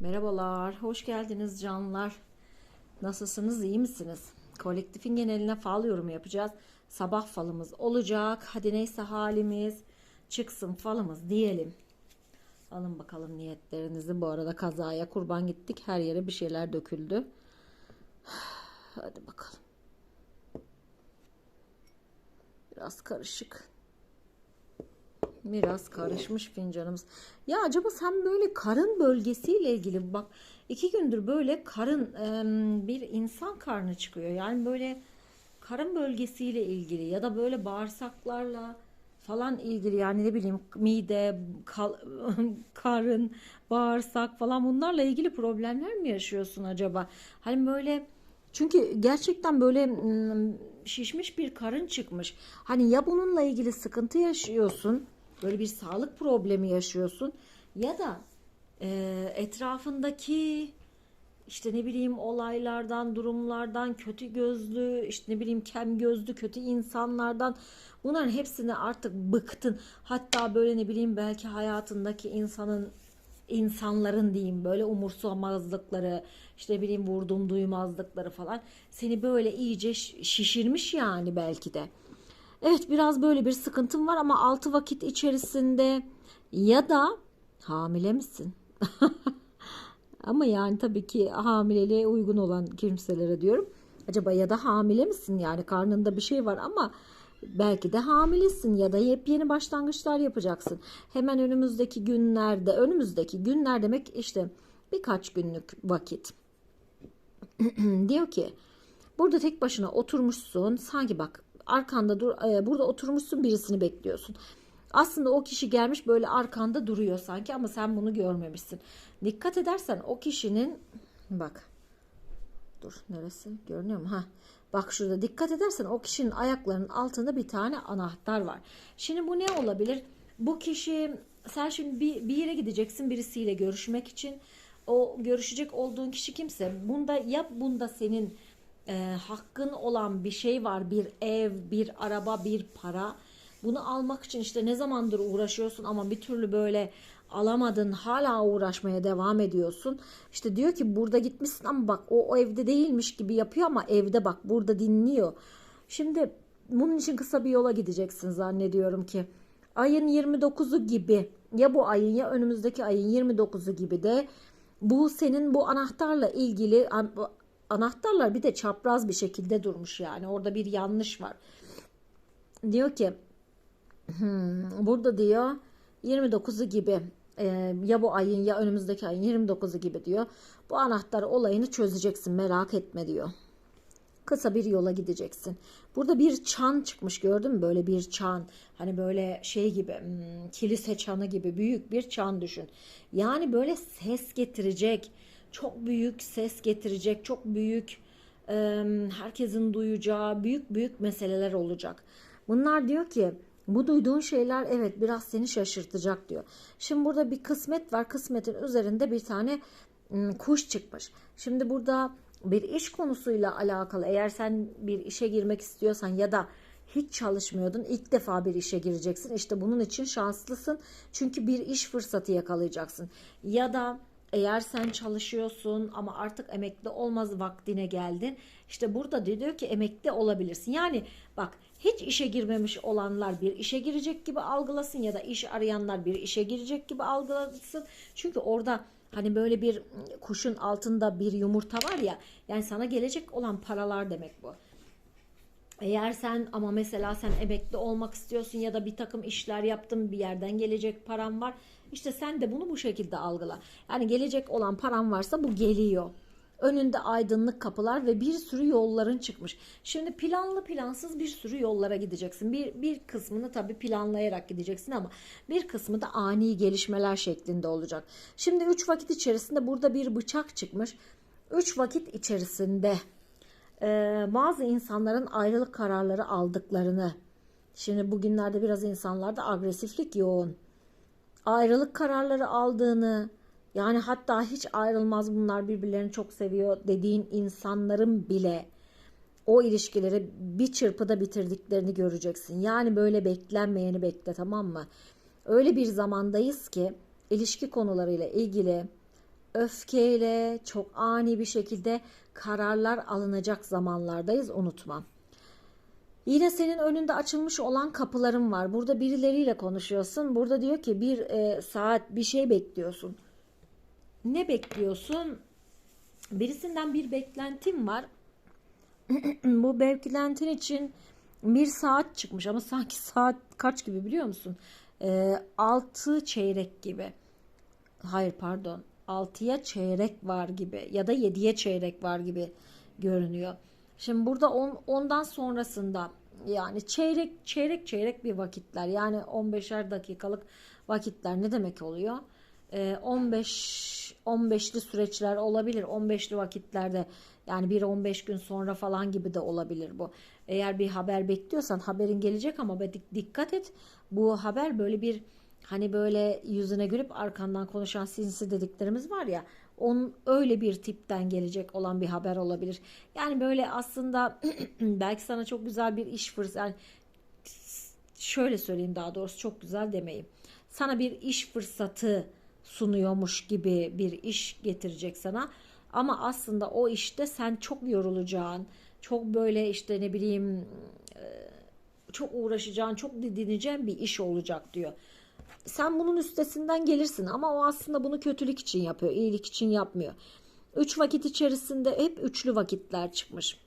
Merhabalar, hoş geldiniz canlar. Nasılsınız, iyi misiniz? Kolektifin geneline fal yorumu yapacağız. Sabah falımız olacak. Hadi neyse halimiz çıksın falımız diyelim. Alın bakalım niyetlerinizi. Bu arada kazaya kurban gittik. Her yere bir şeyler döküldü. Hadi bakalım. Biraz karışık. Biraz karışmış fincanımız. Ya acaba sen böyle karın bölgesiyle ilgili bak iki gündür böyle karın bir insan karnı çıkıyor. Yani böyle karın bölgesiyle ilgili ya da böyle bağırsaklarla falan ilgili yani ne bileyim mide, kal- karın, bağırsak falan bunlarla ilgili problemler mi yaşıyorsun acaba? Hani böyle çünkü gerçekten böyle şişmiş bir karın çıkmış. Hani ya bununla ilgili sıkıntı yaşıyorsun, böyle bir sağlık problemi yaşıyorsun ya da e, etrafındaki işte ne bileyim olaylardan, durumlardan, kötü gözlü, işte ne bileyim kem gözlü, kötü insanlardan bunların hepsini artık bıktın. Hatta böyle ne bileyim belki hayatındaki insanın insanların diyeyim böyle umursamazlıkları işte ne bileyim vurdum duymazlıkları falan seni böyle iyice şi- şişirmiş yani belki de. Evet biraz böyle bir sıkıntım var ama 6 vakit içerisinde ya da hamile misin? Ama yani tabii ki hamileliğe uygun olan kimselere diyorum. Acaba ya da hamile misin? Yani karnında bir şey var ama belki de hamilesin ya da yepyeni başlangıçlar yapacaksın. Hemen önümüzdeki günlerde, önümüzdeki günler demek işte birkaç günlük vakit. Diyor ki burada tek başına oturmuşsun. Sanki bak arkanda dur e, burada oturmuşsun birisini bekliyorsun. Aslında o kişi gelmiş böyle arkanda duruyor sanki ama sen bunu görmemişsin. Dikkat edersen o kişinin bak dur neresi görünüyor mu? Ha. Bak şurada dikkat edersen o kişinin ayaklarının altında bir tane anahtar var. Şimdi bu ne olabilir? Bu kişi sen şimdi bir, bir yere gideceksin birisiyle görüşmek için. O görüşecek olduğun kişi kimse bunda ya bunda senin e, hakkın olan bir şey var. Bir ev, bir araba, bir para. Bunu almak için işte ne zamandır uğraşıyorsun ama bir türlü böyle alamadın. Hala uğraşmaya devam ediyorsun. İşte diyor ki burada gitmişsin ama bak o, o evde değilmiş gibi yapıyor ama evde bak burada dinliyor. Şimdi bunun için kısa bir yola gideceksin zannediyorum ki. Ayın 29'u gibi ya bu ayın ya önümüzdeki ayın 29'u gibi de bu senin bu anahtarla ilgili anahtarlar bir de çapraz bir şekilde durmuş yani orada bir yanlış var. Diyor ki hmm, burada diyor 29'u gibi e, ya bu ayın ya önümüzdeki ayın 29'u gibi diyor. Bu anahtar olayını çözeceksin merak etme diyor. Kısa bir yola gideceksin. Burada bir çan çıkmış gördün mü? Böyle bir çan. Hani böyle şey gibi hmm, kilise çanı gibi büyük bir çan düşün. Yani böyle ses getirecek. Çok büyük ses getirecek. Çok büyük herkesin duyacağı büyük büyük meseleler olacak. Bunlar diyor ki bu duyduğun şeyler evet biraz seni şaşırtacak diyor. Şimdi burada bir kısmet var. Kısmetin üzerinde bir tane kuş çıkmış. Şimdi burada bir iş konusuyla alakalı eğer sen bir işe girmek istiyorsan ya da hiç çalışmıyordun ilk defa bir işe gireceksin. İşte bunun için şanslısın. Çünkü bir iş fırsatı yakalayacaksın. Ya da eğer sen çalışıyorsun ama artık emekli olmaz vaktine geldin. İşte burada diyor ki emekli olabilirsin. Yani bak hiç işe girmemiş olanlar bir işe girecek gibi algılasın ya da iş arayanlar bir işe girecek gibi algılasın. Çünkü orada hani böyle bir kuşun altında bir yumurta var ya yani sana gelecek olan paralar demek bu. Eğer sen ama mesela sen emekli olmak istiyorsun ya da bir takım işler yaptın bir yerden gelecek param var. İşte sen de bunu bu şekilde algıla. Yani gelecek olan param varsa bu geliyor. Önünde aydınlık kapılar ve bir sürü yolların çıkmış. Şimdi planlı plansız bir sürü yollara gideceksin. Bir, bir kısmını tabii planlayarak gideceksin ama bir kısmı da ani gelişmeler şeklinde olacak. Şimdi 3 vakit içerisinde burada bir bıçak çıkmış. 3 vakit içerisinde e, bazı insanların ayrılık kararları aldıklarını. Şimdi bugünlerde biraz insanlarda agresiflik yoğun. Ayrılık kararları aldığını, yani hatta hiç ayrılmaz bunlar birbirlerini çok seviyor dediğin insanların bile o ilişkileri bir çırpıda bitirdiklerini göreceksin. Yani böyle beklenmeyeni bekle tamam mı? Öyle bir zamandayız ki ilişki konularıyla ilgili öfkeyle çok ani bir şekilde kararlar alınacak zamanlardayız unutma. Yine senin önünde açılmış olan kapıların var. Burada birileriyle konuşuyorsun. Burada diyor ki bir e, saat bir şey bekliyorsun. Ne bekliyorsun? Birisinden bir beklentim var. Bu beklentin için bir saat çıkmış ama sanki saat kaç gibi biliyor musun? E, 6 çeyrek gibi. Hayır pardon. 6'ya çeyrek var gibi ya da 7'ye çeyrek var gibi görünüyor. Şimdi burada on, ondan sonrasında yani çeyrek çeyrek çeyrek bir vakitler yani 15'er dakikalık vakitler ne demek oluyor? Ee, 15 15'li süreçler olabilir. 15'li vakitlerde yani bir 15 gün sonra falan gibi de olabilir bu. Eğer bir haber bekliyorsan haberin gelecek ama dikkat et. Bu haber böyle bir hani böyle yüzüne gülüp arkandan konuşan sinsi dediklerimiz var ya onun öyle bir tipten gelecek olan bir haber olabilir. Yani böyle aslında belki sana çok güzel bir iş fırsatı yani şöyle söyleyeyim daha doğrusu çok güzel demeyeyim. Sana bir iş fırsatı sunuyormuş gibi bir iş getirecek sana. Ama aslında o işte sen çok yorulacağın, çok böyle işte ne bileyim e, çok uğraşacağın, çok didineceğin bir iş olacak diyor. Sen bunun üstesinden gelirsin ama o aslında bunu kötülük için yapıyor, iyilik için yapmıyor. Üç vakit içerisinde hep üçlü vakitler çıkmış.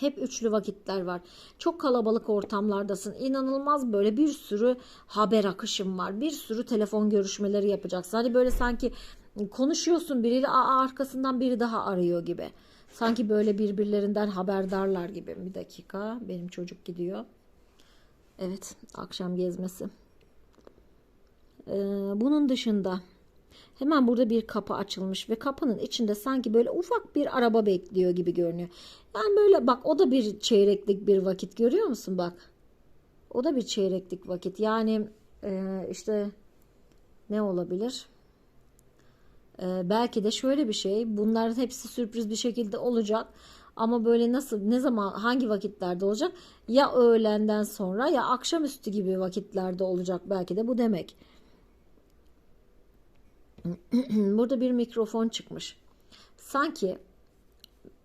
Hep üçlü vakitler var. Çok kalabalık ortamlardasın. İnanılmaz böyle bir sürü haber akışım var. Bir sürü telefon görüşmeleri yapacaksın. Hani böyle sanki konuşuyorsun biriyle aa, arkasından biri daha arıyor gibi. Sanki böyle birbirlerinden haberdarlar gibi. Bir dakika benim çocuk gidiyor. Evet akşam gezmesi. Ee, bunun dışında hemen burada bir kapı açılmış ve kapının içinde sanki böyle ufak bir araba bekliyor gibi görünüyor. Yani böyle bak o da bir çeyreklik bir vakit görüyor musun bak. O da bir çeyreklik vakit. Yani e, işte ne olabilir? E, belki de şöyle bir şey. Bunların hepsi sürpriz bir şekilde olacak. Ama böyle nasıl ne zaman hangi vakitlerde olacak? Ya öğlenden sonra ya akşamüstü gibi vakitlerde olacak belki de bu demek. burada bir mikrofon çıkmış. Sanki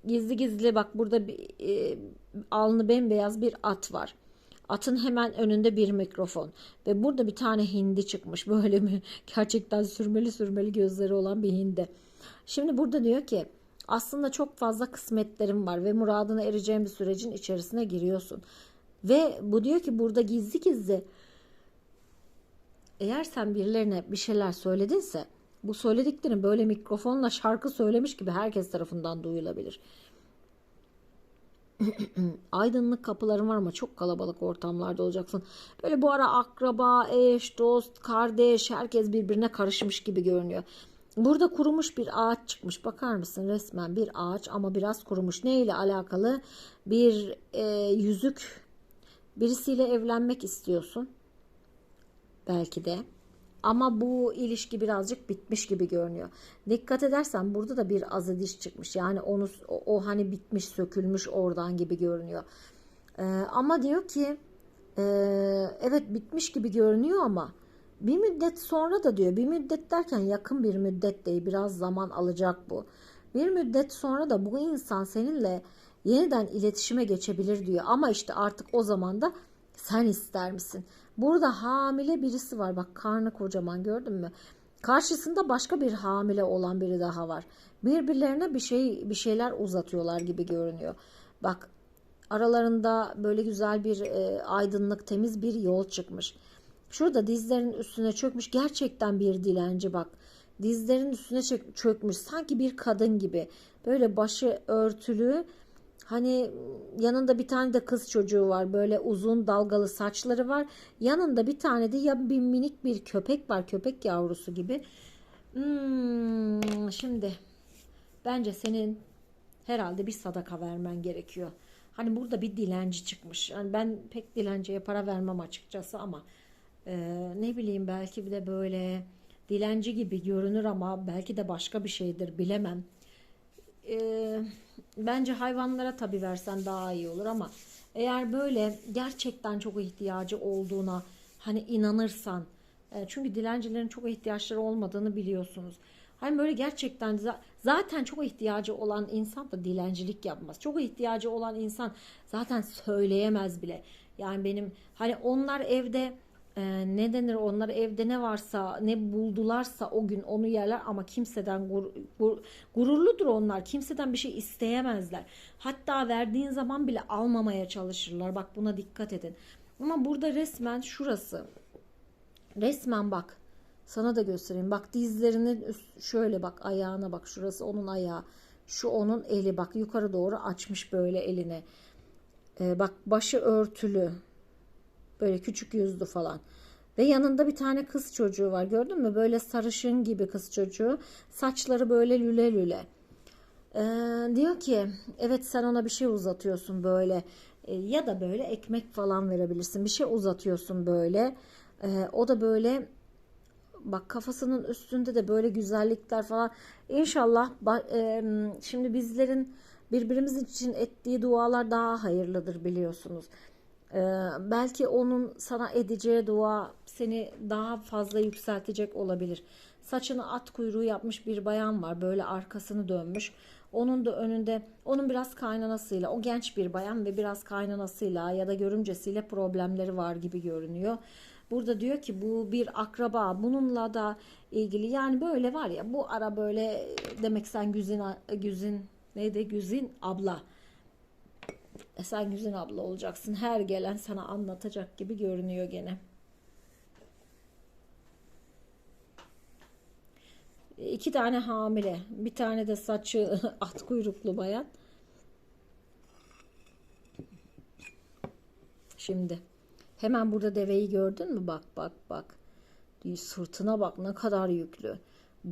gizli gizli bak burada bir e, alnı bembeyaz bir at var. Atın hemen önünde bir mikrofon ve burada bir tane hindi çıkmış. Böyle mi? Gerçekten sürmeli sürmeli gözleri olan bir hindi. Şimdi burada diyor ki aslında çok fazla kısmetlerim var ve muradına ereceğin bir sürecin içerisine giriyorsun. Ve bu diyor ki burada gizli gizli eğer sen birilerine bir şeyler söyledinse bu söylediklerin böyle mikrofonla şarkı söylemiş gibi herkes tarafından duyulabilir. Aydınlık kapıların var ama çok kalabalık ortamlarda olacaksın. Böyle bu ara akraba, eş, dost, kardeş herkes birbirine karışmış gibi görünüyor. Burada kurumuş bir ağaç çıkmış. Bakar mısın resmen bir ağaç ama biraz kurumuş. Ne ile alakalı? Bir e, yüzük. Birisiyle evlenmek istiyorsun. Belki de. Ama bu ilişki birazcık bitmiş gibi görünüyor. Dikkat edersen burada da bir azı diş çıkmış. Yani onu o, o hani bitmiş, sökülmüş oradan gibi görünüyor. Ee, ama diyor ki e, evet bitmiş gibi görünüyor ama bir müddet sonra da diyor bir müddet derken yakın bir müddet değil biraz zaman alacak bu. Bir müddet sonra da bu insan seninle yeniden iletişime geçebilir diyor. Ama işte artık o zaman da sen ister misin? Burada hamile birisi var. Bak karnı kocaman gördün mü? Karşısında başka bir hamile olan biri daha var. Birbirlerine bir şey bir şeyler uzatıyorlar gibi görünüyor. Bak aralarında böyle güzel bir e, aydınlık temiz bir yol çıkmış. Şurada dizlerin üstüne çökmüş gerçekten bir dilenci bak. Dizlerin üstüne çökmüş sanki bir kadın gibi. Böyle başı örtülü Hani yanında bir tane de kız çocuğu var. Böyle uzun dalgalı saçları var. Yanında bir tane de ya bir minik bir köpek var. Köpek yavrusu gibi. Hmm, şimdi bence senin herhalde bir sadaka vermen gerekiyor. Hani burada bir dilenci çıkmış. Yani ben pek dilenciye para vermem açıkçası ama e, ne bileyim belki bir de böyle dilenci gibi görünür ama belki de başka bir şeydir bilemem. Eee Bence hayvanlara tabii versen daha iyi olur ama eğer böyle gerçekten çok ihtiyacı olduğuna hani inanırsan e, çünkü dilencilerin çok ihtiyaçları olmadığını biliyorsunuz. Hani böyle gerçekten za- zaten çok ihtiyacı olan insan da dilencilik yapmaz. Çok ihtiyacı olan insan zaten söyleyemez bile. Yani benim hani onlar evde e, ne denir onlar evde ne varsa ne buldularsa o gün onu yerler ama kimseden gur- gur- gururludur onlar. Kimseden bir şey isteyemezler. Hatta verdiğin zaman bile almamaya çalışırlar. Bak buna dikkat edin. Ama burada resmen şurası. Resmen bak. Sana da göstereyim. Bak dizlerinin üst, şöyle bak ayağına bak. Şurası onun ayağı. Şu onun eli bak yukarı doğru açmış böyle elini. Ee, bak başı örtülü. Böyle küçük yüzlü falan. Ve yanında bir tane kız çocuğu var. Gördün mü? Böyle sarışın gibi kız çocuğu. Saçları böyle lüle lüle. Ee, diyor ki evet sen ona bir şey uzatıyorsun böyle Ee, ya da böyle ekmek falan verebilirsin. Bir şey uzatıyorsun böyle. Ee, o da böyle bak kafasının üstünde de böyle güzellikler falan. İnşallah e, şimdi bizlerin birbirimiz için ettiği dualar daha hayırlıdır biliyorsunuz. Ee, belki onun sana edeceği dua seni daha fazla yükseltecek olabilir. Saçını at kuyruğu yapmış bir bayan var. Böyle arkasını dönmüş. Onun da önünde onun biraz kaynanasıyla o genç bir bayan ve biraz kaynanasıyla ya da görümcesiyle problemleri var gibi görünüyor. Burada diyor ki bu bir akraba bununla da ilgili yani böyle var ya bu ara böyle demek sen Güzin Güzin neydi Güzin abla e sen Güzin abla olacaksın. Her gelen sana anlatacak gibi görünüyor gene. İki tane hamile. Bir tane de saçı at kuyruklu bayan. Şimdi hemen burada deveyi gördün mü? Bak bak bak. Sırtına bak ne kadar yüklü.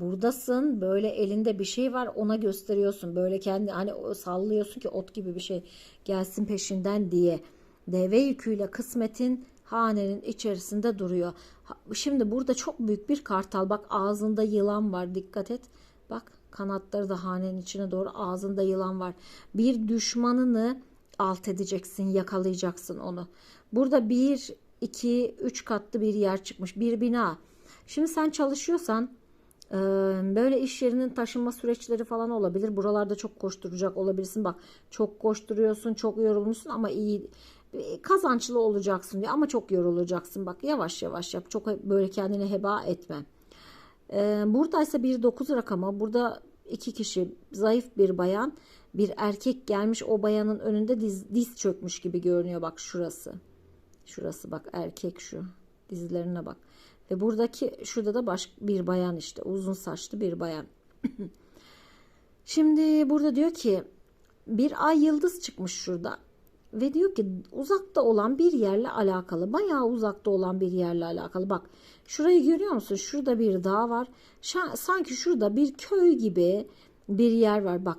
Buradasın böyle elinde bir şey var ona gösteriyorsun. Böyle kendi hani sallıyorsun ki ot gibi bir şey gelsin peşinden diye. Deve yüküyle kısmetin hanenin içerisinde duruyor. Şimdi burada çok büyük bir kartal. Bak ağzında yılan var dikkat et. Bak kanatları da hanenin içine doğru ağzında yılan var. Bir düşmanını alt edeceksin, yakalayacaksın onu. Burada bir, iki, üç katlı bir yer çıkmış. Bir bina. Şimdi sen çalışıyorsan Böyle iş yerinin taşınma süreçleri falan olabilir. Buralarda çok koşturacak olabilirsin. Bak çok koşturuyorsun, çok yorulmuşsun ama iyi kazançlı olacaksın diyor. Ama çok yorulacaksın. Bak yavaş yavaş yap. Çok böyle kendini heba etme. Ee, buradaysa bir 9 rakamı. Burada iki kişi zayıf bir bayan bir erkek gelmiş o bayanın önünde diz, diz çökmüş gibi görünüyor. Bak şurası. Şurası bak erkek şu. Dizlerine bak. Ve buradaki şurada da baş, bir bayan işte uzun saçlı bir bayan. Şimdi burada diyor ki bir ay yıldız çıkmış şurada. Ve diyor ki uzakta olan bir yerle alakalı. Bayağı uzakta olan bir yerle alakalı. Bak şurayı görüyor musun? Şurada bir dağ var. Şa- sanki şurada bir köy gibi bir yer var. Bak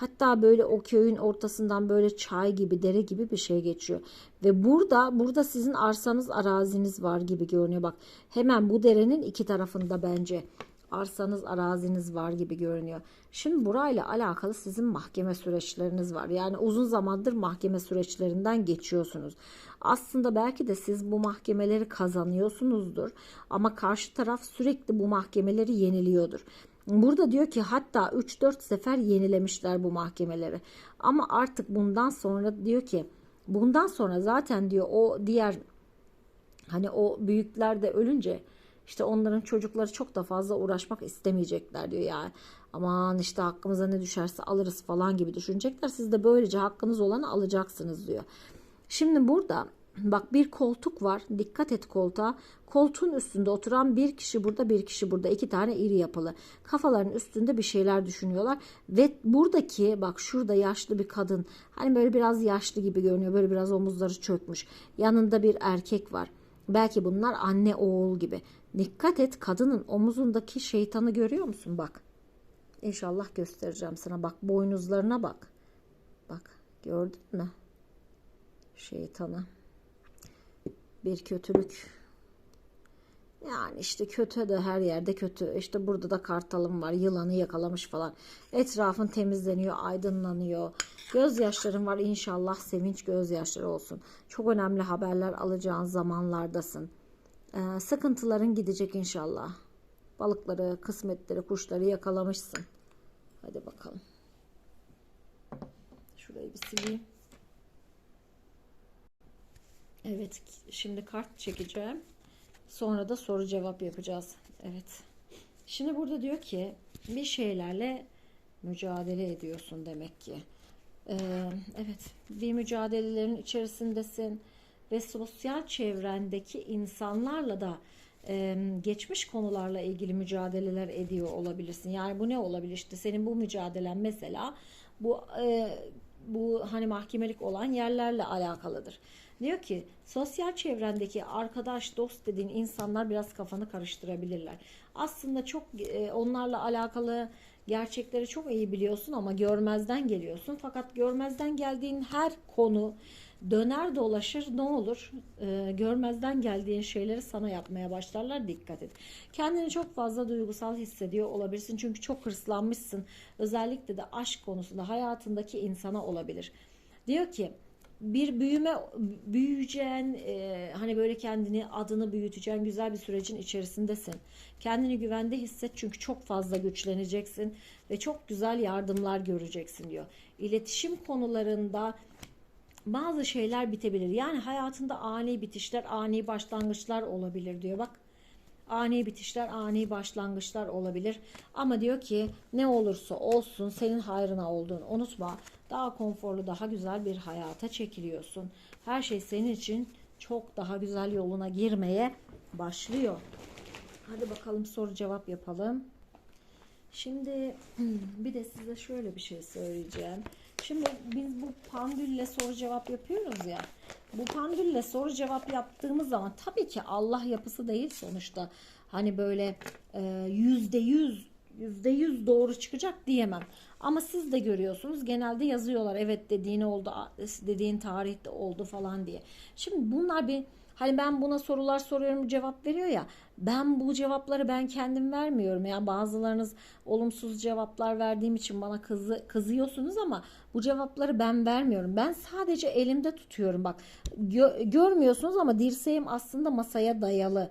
Hatta böyle o köyün ortasından böyle çay gibi, dere gibi bir şey geçiyor. Ve burada burada sizin arsanız, araziniz var gibi görünüyor. Bak hemen bu derenin iki tarafında bence arsanız, araziniz var gibi görünüyor. Şimdi burayla alakalı sizin mahkeme süreçleriniz var. Yani uzun zamandır mahkeme süreçlerinden geçiyorsunuz. Aslında belki de siz bu mahkemeleri kazanıyorsunuzdur ama karşı taraf sürekli bu mahkemeleri yeniliyordur. Burada diyor ki hatta 3-4 sefer yenilemişler bu mahkemeleri. Ama artık bundan sonra diyor ki bundan sonra zaten diyor o diğer hani o büyükler de ölünce işte onların çocukları çok da fazla uğraşmak istemeyecekler diyor ya. Aman işte hakkımıza ne düşerse alırız falan gibi düşünecekler. Siz de böylece hakkınız olanı alacaksınız diyor. Şimdi burada bak bir koltuk var. Dikkat et koltuğa. Koltuğun üstünde oturan bir kişi burada bir kişi burada. iki tane iri yapılı. Kafaların üstünde bir şeyler düşünüyorlar. Ve buradaki bak şurada yaşlı bir kadın. Hani böyle biraz yaşlı gibi görünüyor. Böyle biraz omuzları çökmüş. Yanında bir erkek var. Belki bunlar anne oğul gibi. Dikkat et kadının omuzundaki şeytanı görüyor musun? Bak. İnşallah göstereceğim sana. Bak boynuzlarına bak. Bak gördün mü? Şeytanı. Bir kötülük. Yani işte kötü de her yerde kötü. İşte burada da kartalım var. Yılanı yakalamış falan. Etrafın temizleniyor, aydınlanıyor. Gözyaşların var inşallah sevinç gözyaşları olsun. Çok önemli haberler alacağın zamanlardasın. Ee, sıkıntıların gidecek inşallah. Balıkları, kısmetleri, kuşları yakalamışsın. Hadi bakalım. Şurayı bir sileyim. Evet, şimdi kart çekeceğim. Sonra da soru cevap yapacağız. Evet. Şimdi burada diyor ki bir şeylerle mücadele ediyorsun demek ki. Ee, evet, bir mücadelelerin içerisindesin ve sosyal çevrendeki insanlarla da e, geçmiş konularla ilgili mücadeleler ediyor olabilirsin. Yani bu ne olabilir? İşte senin bu mücadelen mesela bu e, bu hani mahkemelik olan yerlerle alakalıdır. Diyor ki sosyal çevrendeki arkadaş, dost dediğin insanlar biraz kafanı karıştırabilirler. Aslında çok e, onlarla alakalı gerçekleri çok iyi biliyorsun ama görmezden geliyorsun. Fakat görmezden geldiğin her konu döner dolaşır ne olur e, görmezden geldiğin şeyleri sana yapmaya başlarlar dikkat et. Kendini çok fazla duygusal hissediyor olabilirsin çünkü çok hırslanmışsın. Özellikle de aşk konusunda hayatındaki insana olabilir. Diyor ki bir büyüme büyüyeceğin e, hani böyle kendini adını büyüteceğin güzel bir sürecin içerisindesin. Kendini güvende hisset çünkü çok fazla güçleneceksin ve çok güzel yardımlar göreceksin diyor. İletişim konularında bazı şeyler bitebilir. Yani hayatında ani bitişler, ani başlangıçlar olabilir diyor. Bak ani bitişler, ani başlangıçlar olabilir. Ama diyor ki ne olursa olsun senin hayrına olduğunu unutma. Daha konforlu, daha güzel bir hayata çekiliyorsun. Her şey senin için çok daha güzel yoluna girmeye başlıyor. Hadi bakalım soru cevap yapalım. Şimdi bir de size şöyle bir şey söyleyeceğim. Şimdi biz bu pandülle soru cevap yapıyoruz ya. Bu pandülle soru cevap yaptığımız zaman tabii ki Allah yapısı değil sonuçta. Hani böyle e, yüzde yüz yüzde yüz doğru çıkacak diyemem. Ama siz de görüyorsunuz genelde yazıyorlar evet dediğin oldu dediğin tarihte oldu falan diye. Şimdi bunlar bir Hani ben buna sorular soruyorum cevap veriyor ya. Ben bu cevapları ben kendim vermiyorum. Yani bazılarınız olumsuz cevaplar verdiğim için bana kızı, kızıyorsunuz ama bu cevapları ben vermiyorum. Ben sadece elimde tutuyorum. Bak gö, görmüyorsunuz ama dirseğim aslında masaya dayalı.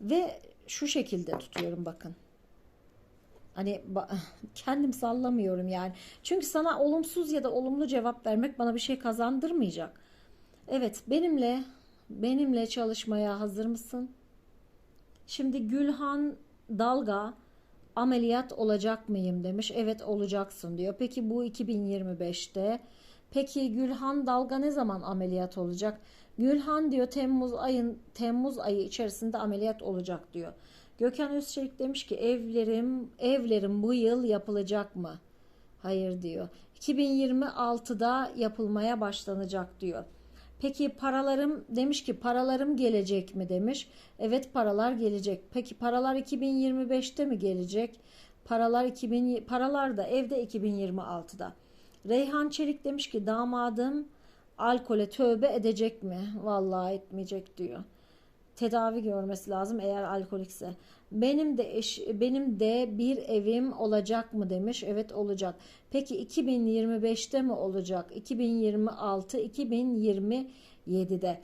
Ve şu şekilde tutuyorum bakın. Hani kendim sallamıyorum yani. Çünkü sana olumsuz ya da olumlu cevap vermek bana bir şey kazandırmayacak. Evet benimle benimle çalışmaya hazır mısın? Şimdi Gülhan Dalga ameliyat olacak mıyım demiş. Evet olacaksın diyor. Peki bu 2025'te. Peki Gülhan Dalga ne zaman ameliyat olacak? Gülhan diyor Temmuz ayın Temmuz ayı içerisinde ameliyat olacak diyor. Gökhan Özçelik demiş ki evlerim evlerim bu yıl yapılacak mı? Hayır diyor. 2026'da yapılmaya başlanacak diyor. Peki paralarım demiş ki paralarım gelecek mi demiş. Evet paralar gelecek. Peki paralar 2025'te mi gelecek? Paralar 2000 paralar da evde 2026'da. Reyhan Çelik demiş ki damadım alkole tövbe edecek mi? Vallahi etmeyecek diyor. Tedavi görmesi lazım eğer alkolikse. Benim de eş, benim de bir evim olacak mı demiş. Evet olacak. Peki 2025'te mi olacak? 2026, 2027'de.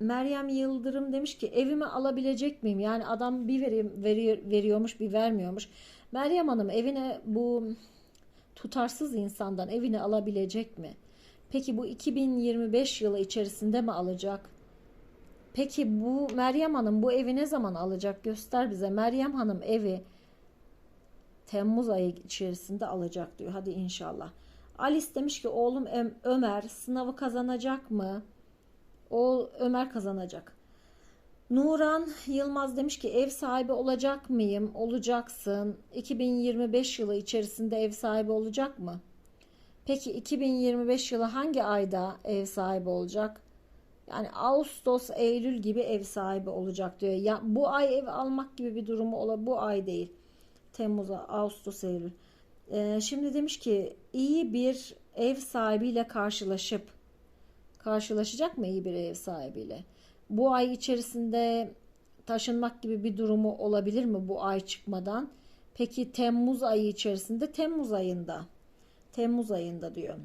Meryem Yıldırım demiş ki evimi alabilecek miyim? Yani adam bir veri, veriyor, veriyormuş bir vermiyormuş. Meryem Hanım evine bu tutarsız insandan evini alabilecek mi? Peki bu 2025 yılı içerisinde mi alacak? Peki bu Meryem Hanım bu evi ne zaman alacak? Göster bize. Meryem Hanım evi Temmuz ayı içerisinde alacak diyor. Hadi inşallah. Alice demiş ki oğlum Ömer sınavı kazanacak mı? O Ömer kazanacak. Nuran Yılmaz demiş ki ev sahibi olacak mıyım? Olacaksın. 2025 yılı içerisinde ev sahibi olacak mı? Peki 2025 yılı hangi ayda ev sahibi olacak? Yani Ağustos, Eylül gibi ev sahibi olacak diyor. Ya bu ay ev almak gibi bir durumu ola bu ay değil. Temmuz, Ağustos, Eylül. Ee, şimdi demiş ki iyi bir ev sahibiyle karşılaşıp karşılaşacak mı iyi bir ev sahibiyle? Bu ay içerisinde taşınmak gibi bir durumu olabilir mi bu ay çıkmadan? Peki Temmuz ayı içerisinde Temmuz ayında. Temmuz ayında diyor.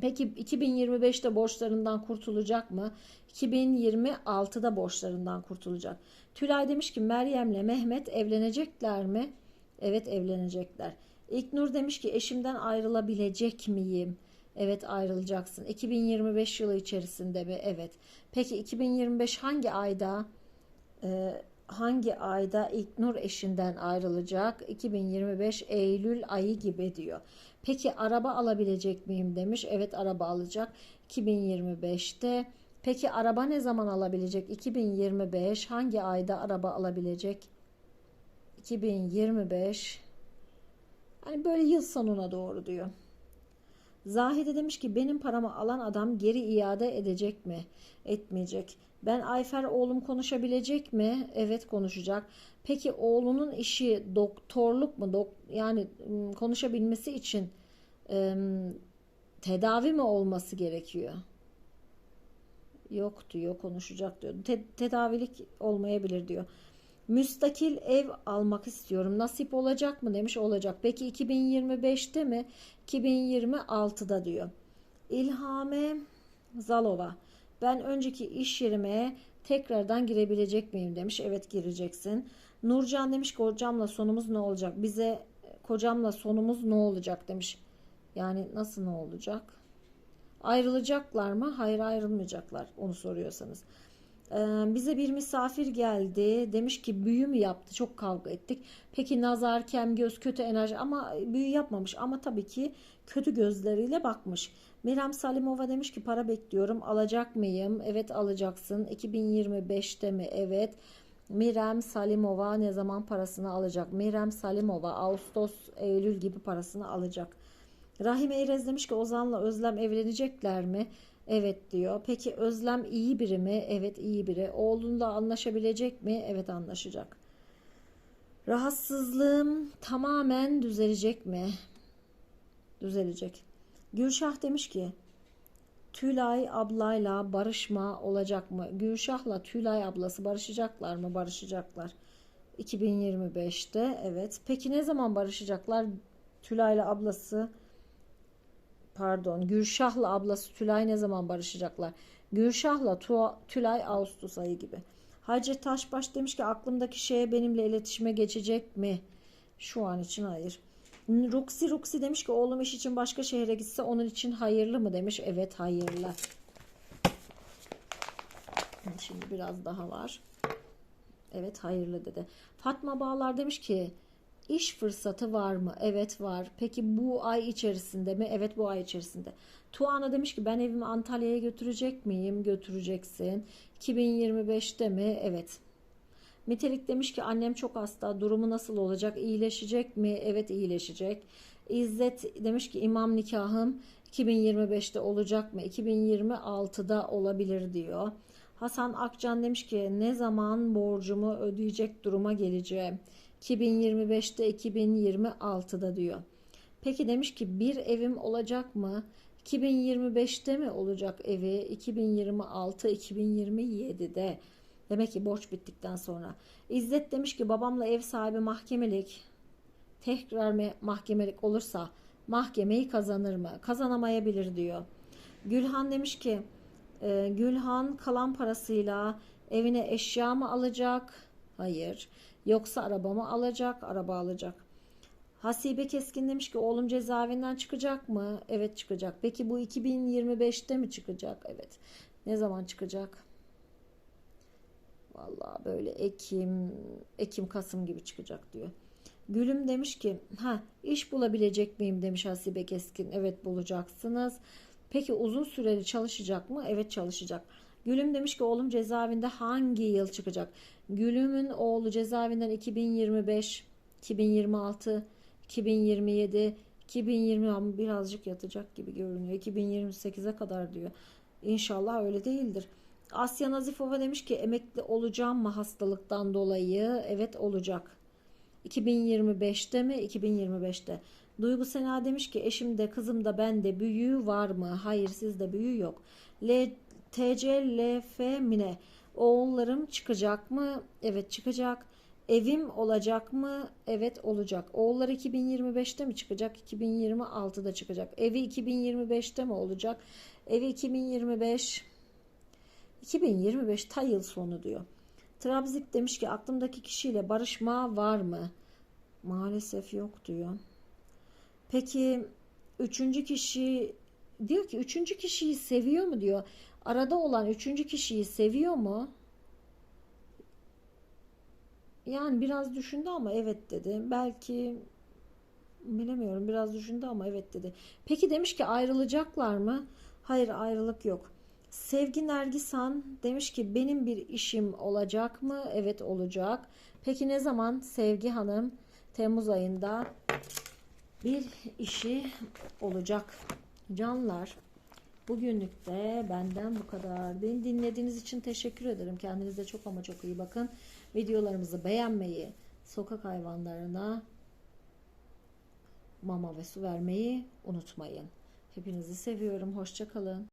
Peki 2025'te borçlarından kurtulacak mı? 2026'da borçlarından kurtulacak. Tülay demiş ki Meryem'le Mehmet evlenecekler mi? Evet evlenecekler. İlknur demiş ki eşimden ayrılabilecek miyim? Evet ayrılacaksın. 2025 yılı içerisinde mi? Evet. Peki 2025 hangi ayda? Hangi ayda İlknur eşinden ayrılacak? 2025 Eylül ayı gibi diyor. Peki araba alabilecek miyim demiş. Evet araba alacak 2025'te. Peki araba ne zaman alabilecek? 2025 hangi ayda araba alabilecek? 2025 Hani böyle yıl sonuna doğru diyor. Zahide demiş ki benim paramı alan adam geri iade edecek mi? Etmeyecek. Ben Ayfer oğlum konuşabilecek mi? Evet konuşacak. Peki oğlunun işi doktorluk mu? Dok yani konuşabilmesi için ım, tedavi mi olması gerekiyor? Yok diyor konuşacak diyor. Te- tedavilik olmayabilir diyor. Müstakil ev almak istiyorum. Nasip olacak mı demiş olacak. Peki 2025'te mi? 2026'da diyor. İlhame Zalova. Ben önceki iş yerime tekrardan girebilecek miyim demiş. Evet gireceksin. Nurcan demiş ki kocamla sonumuz ne olacak? Bize kocamla sonumuz ne olacak demiş. Yani nasıl ne olacak? Ayrılacaklar mı? Hayır ayrılmayacaklar onu soruyorsanız. Ee, bize bir misafir geldi. Demiş ki büyü mü yaptı? Çok kavga ettik. Peki nazar, kem, göz, kötü enerji ama büyü yapmamış. Ama tabii ki kötü gözleriyle bakmış. Miram Salimova demiş ki para bekliyorum. Alacak mıyım? Evet alacaksın. 2025'te mi? Evet. Mirem Salimova ne zaman parasını alacak? Mirem Salimova Ağustos, Eylül gibi parasını alacak. Rahim Eyrez demiş ki Ozan'la Özlem evlenecekler mi? Evet diyor. Peki Özlem iyi biri mi? Evet iyi biri. Oğlunla anlaşabilecek mi? Evet anlaşacak. Rahatsızlığım tamamen düzelecek mi? Düzelecek. Gülşah demiş ki Tülay ablayla barışma olacak mı? Gülşah'la Tülay ablası barışacaklar mı? Barışacaklar. 2025'te evet. Peki ne zaman barışacaklar? Tülay'la ablası pardon Gülşah'la ablası Tülay ne zaman barışacaklar? Gülşah'la Tülay Ağustos ayı gibi. Hacı Taşbaş demiş ki aklımdaki şeye benimle iletişime geçecek mi? Şu an için hayır. Ruksi Ruksi demiş ki oğlum iş için başka şehre gitse onun için hayırlı mı demiş. Evet hayırlı. Şimdi biraz daha var. Evet hayırlı dedi. Fatma Bağlar demiş ki iş fırsatı var mı? Evet var. Peki bu ay içerisinde mi? Evet bu ay içerisinde. Tuana demiş ki ben evimi Antalya'ya götürecek miyim? Götüreceksin. 2025'te mi? Evet. Metelik demiş ki annem çok hasta. Durumu nasıl olacak? İyileşecek mi? Evet iyileşecek. İzzet demiş ki imam nikahım 2025'te olacak mı? 2026'da olabilir diyor. Hasan Akcan demiş ki ne zaman borcumu ödeyecek duruma geleceğim? 2025'te 2026'da diyor. Peki demiş ki bir evim olacak mı? 2025'te mi olacak evi? 2026, 2027'de. Demek ki borç bittikten sonra. İzzet demiş ki babamla ev sahibi mahkemelik tekrar me- mahkemelik olursa mahkemeyi kazanır mı? Kazanamayabilir diyor. Gülhan demiş ki e, Gülhan kalan parasıyla evine eşya mı alacak? Hayır. Yoksa araba mı alacak? Araba alacak. Hasibe Keskin demiş ki oğlum cezaevinden çıkacak mı? Evet çıkacak. Peki bu 2025'te mi çıkacak? Evet. Ne zaman çıkacak? Vallahi böyle Ekim, Ekim, Kasım gibi çıkacak diyor. Gülüm demiş ki, ha iş bulabilecek miyim demiş Hasibe Keskin. Evet bulacaksınız. Peki uzun süreli çalışacak mı? Evet çalışacak. Gülüm demiş ki oğlum cezaevinde hangi yıl çıkacak? Gülümün oğlu cezaevinden 2025, 2026, 2027, 2020 ama birazcık yatacak gibi görünüyor. 2028'e kadar diyor. İnşallah öyle değildir. Asya Nazifova demiş ki emekli olacağım mı hastalıktan dolayı? Evet olacak. 2025'te mi? 2025'te. Duygu Sena demiş ki eşimde kızımda bende büyüğü var mı? Hayır sizde büyüğü yok. L TC LF Mine oğullarım çıkacak mı? Evet çıkacak. Evim olacak mı? Evet olacak. Oğullar 2025'te mi çıkacak? 2026'da çıkacak. Evi 2025'te mi olacak? Evi 2025 2025 ta yıl sonu diyor. Trabzik demiş ki aklımdaki kişiyle barışma var mı? Maalesef yok diyor. Peki üçüncü kişi diyor ki üçüncü kişiyi seviyor mu diyor. Arada olan üçüncü kişiyi seviyor mu? Yani biraz düşündü ama evet dedi. Belki bilemiyorum biraz düşündü ama evet dedi. Peki demiş ki ayrılacaklar mı? Hayır ayrılık yok. Sevgi Nergisan demiş ki benim bir işim olacak mı? Evet olacak. Peki ne zaman Sevgi Hanım? Temmuz ayında bir işi olacak. Canlar bugünlük de benden bu kadar. Beni dinlediğiniz için teşekkür ederim. Kendinize çok ama çok iyi bakın. Videolarımızı beğenmeyi, sokak hayvanlarına mama ve su vermeyi unutmayın. Hepinizi seviyorum. Hoşça kalın.